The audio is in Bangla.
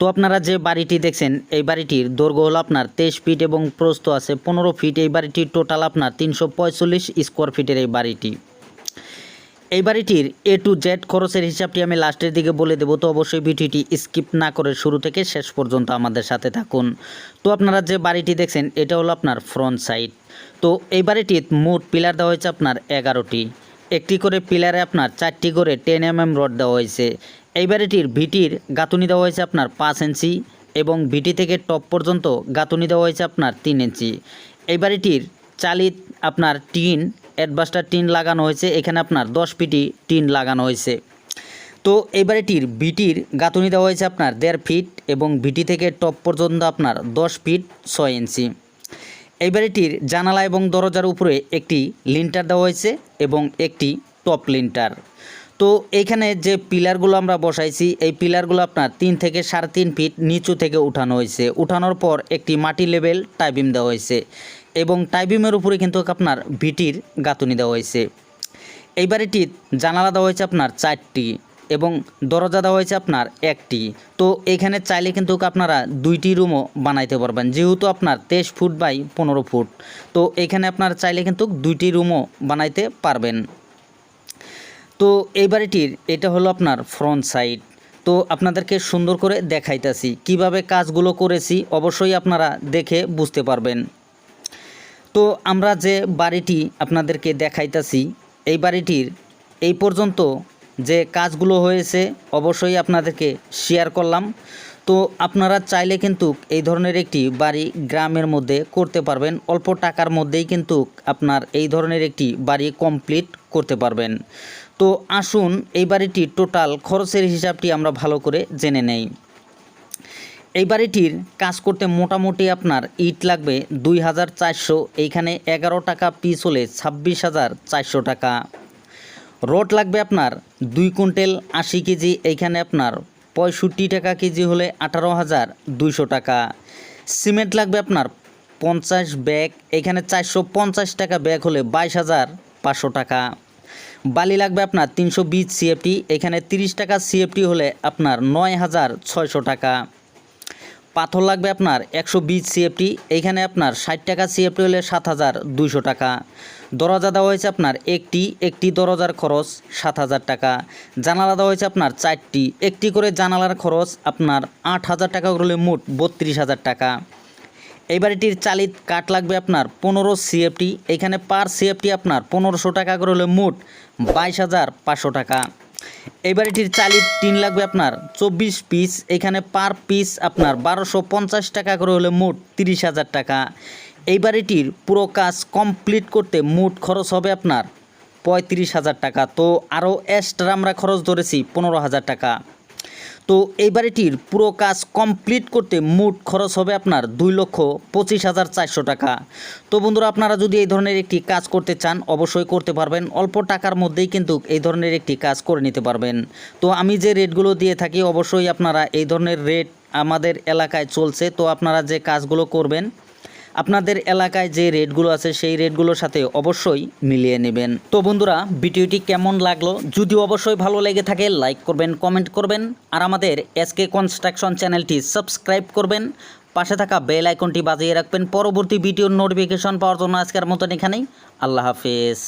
তো আপনারা যে বাড়িটি দেখছেন, এই বাড়িটির দৈর্ঘ্য হলো আপনার তেইশ ফিট এবং প্রস্থ আছে পনেরো ফিট। এই বাড়িটির টোটাল আপনার তিনশো পঁয়তাল্লিশ স্কোয়ার ফিটের এই বাড়িটি। এই বাড়িটির এ টু জেড খরচের হিসাবটি আমি লাস্টের দিকে বলে দেবো, তো অবশ্যই ভিডিওটি স্কিপ না করে শুরু থেকে শেষ পর্যন্ত আমাদের সাথে থাকুন। তো আপনারা যে বাড়িটি দেখছেন, এটা হলো আপনার ফ্রন্ট সাইড তো এই বাড়িটির মোট পিলার দেওয়া হয়েছে আপনার এগারোটি। একটি করে পিলারে আপনার চারটি করে টেন এম এম রড দেওয়া হয়েছে। এই বাড়িটির ভিটির গাঁথুনি দেওয়া হয়েছে আপনার পাঁচ ইঞ্চি এবং ভিটি থেকে টপ পর্যন্ত গাঁথুনি দেওয়া হয়েছে আপনার তিন ইঞ্চি। এই বাড়িটির চালিত আপনার টিন, অ্যাডবাস্টার টিন লাগানো হয়েছে। এখানে আপনার দশ পিটি টিন লাগানো হয়েছে। তো এই বাড়িটির ভিটির গাঁথুনি দেওয়া হয়েছে আপনার দেড় ফিট এবং ভিটি থেকে টপ পর্যন্ত আপনার দশ ফিট ছয় ইঞ্চি। এই বাড়িটির জানালা এবং দরজার উপরে একটি লিন্টার দেওয়া হয়েছে এবং একটি টপ লিন্টার। তো এইখানে যে পিলারগুলো আমরা বসাইছি, এই পিলারগুলো আপনার তিন থেকে সাড়ে তিন ফিট নিচু থেকে উঠানো হয়েছে। উঠানোর পর একটি মাটি লেভেল টাইবিম দেওয়া হয়েছে এবং টাইবিমের উপরে কিন্তু আপনার ভিটির গাঁথুনি দেওয়া হয়েছে। এই বাড়িটির জানালা দেওয়া হয়েছে আপনার চারটি এবং দরজা দেওয়া হয়েছে আপনার একটি। তো এখানে চাইলে কিন্তু আপনারা দুইটি রুমও বানাইতে পারবেন, যেহেতু আপনার তেইশ ফুট বাই পনেরো ফুট। তো এখানে আপনার চাইলে কিন্তু দুইটি রুমও বানাইতে পারবেন। তো এই বাড়িটির, এটা হলো আপনার ফ্রন্ট সাইড তো আপনাদেরকে সুন্দর করে দেখাইতেছি, কীভাবে কাজগুলো করেছি, অবশ্যই আপনারা দেখে বুঝতে পারবেন। তো আমরা যে বাড়িটি আপনাদেরকে দেখাইতেছি, এই বাড়িটির এই পর্যন্ত যে কাজগুলো হয়েছে, অবশ্যই আপনাদেরকে শেয়ার করলাম। তো আপনারা চাইলে কিন্তু এই ধরনের একটি বাড়ি গ্রামের মধ্যে করতে পারবেন। অল্প টাকার মধ্যেই কিন্তু আপনার এই ধরনের একটি বাড়ি কমপ্লিট করতে পারবেন। তো আসুন এই বাড়িটি টোটাল খরচের হিসাবটি আমরা ভালো করে জেনে নেই। এই বাড়িটির কাজ করতে মোটামুটি আপনার ইট লাগবে দুই হাজার চারশো, এইখানে এগারো টাকা পিস হলে ছাব্বিশ হাজার চারশো টাকা। রড লাগবে আপনার দুই কুইন্টাল আশি কেজি, এইখানে আপনার পঁয়ষট্টি টাকা কেজি হলে আঠারো হাজার দুইশো টাকা। সিমেন্ট লাগবে আপনার পঞ্চাশ ব্যাগ, এখানে চারশো পঞ্চাশ টাকা ব্যাগ হলে বাইশ হাজার পাঁচশো টাকা। বালি লাগবে আপনার তিনশো বিশ সিএফটি, এখানে তিরিশ টাকা সিএফটি হলে আপনার নয় হাজার ছয়শো টাকা। পাথর লাগবে আপনার একশো বিশ সিএফটি এইখানে আপনার ষাট টাকা সিএফটি হলে সাত হাজার দুইশো টাকা। দরজা দেওয়া হয়েছে আপনার একটি একটি দরজার খরচ সাত হাজার টাকা। জানালা দেওয়া হয়েছে আপনার চারটি, একটি করে জানালার খরচ আপনার আট হাজার টাকা করলে মোট বত্রিশ হাজার টাকা। এই বাড়িটির চালিত কাঠ লাগবে আপনার পনেরো সিএফটি এখানে পার সিএফটি আপনার পনেরোশো টাকা করে হলে মোট বাইশ হাজার পাঁচশো টাকা। এই বাড়িটির চালিত টিন লাগবে আপনার চব্বিশ পিস এখানে পার পিস আপনার বারোশো পঞ্চাশ টাকা করে হলে মোট তিরিশ হাজার টাকা। এই বাড়িটির পুরো কাজ কমপ্লিট করতে মোট খরচ হবে আপনার পঁয়ত্রিশ হাজার টাকা। তো আরও এক্সট্রা আমরা খরচ ধরেছি পনেরো হাজার টাকা। তো এই বাড়িটির পুরো কাজ কমপ্লিট করতে মোট খরচ হবে আপনার দুই লক্ষ পঁচিশ হাজার চারশো টাকা। তো বন্ধুরা, আপনারা যদি এই ধরনের একটি কাজ করতে চান, অবশ্যই করতে পারবেন। অল্প টাকার মধ্যেই কিন্তু এই ধরনের একটি কাজ করে নিতে পারবেন। তো আমি যে রেটগুলো দিয়ে থাকি, অবশ্যই আপনারা এই ধরনের রেট আমাদের এলাকায় চলছে। তো আপনারা যে কাজগুলো করবেন আপনাদের এলাকায় যে রেটগুলো আছে সেই রেটগুলোর সাথে অবশ্যই মিলিয়ে নেবেন। তো বন্ধুরা, ভিডিওটি কেমন লাগল? যদি অবশ্যই ভালো লেগে থাকে, লাইক করবেন, কমেন্ট করবেন, আর আমাদের এসকে কনস্ট্রাকশন চ্যানেলটি সাবস্ক্রাইব করবেন। পাশে থাকা বেল আইকনটি বাজিয়ে রাখবেন। পরবর্তী ভিডিওর নোটিফিকেশন পাওয়ার জন্য আজকের মতন এখানেই। আল্লাহ হাফেজ।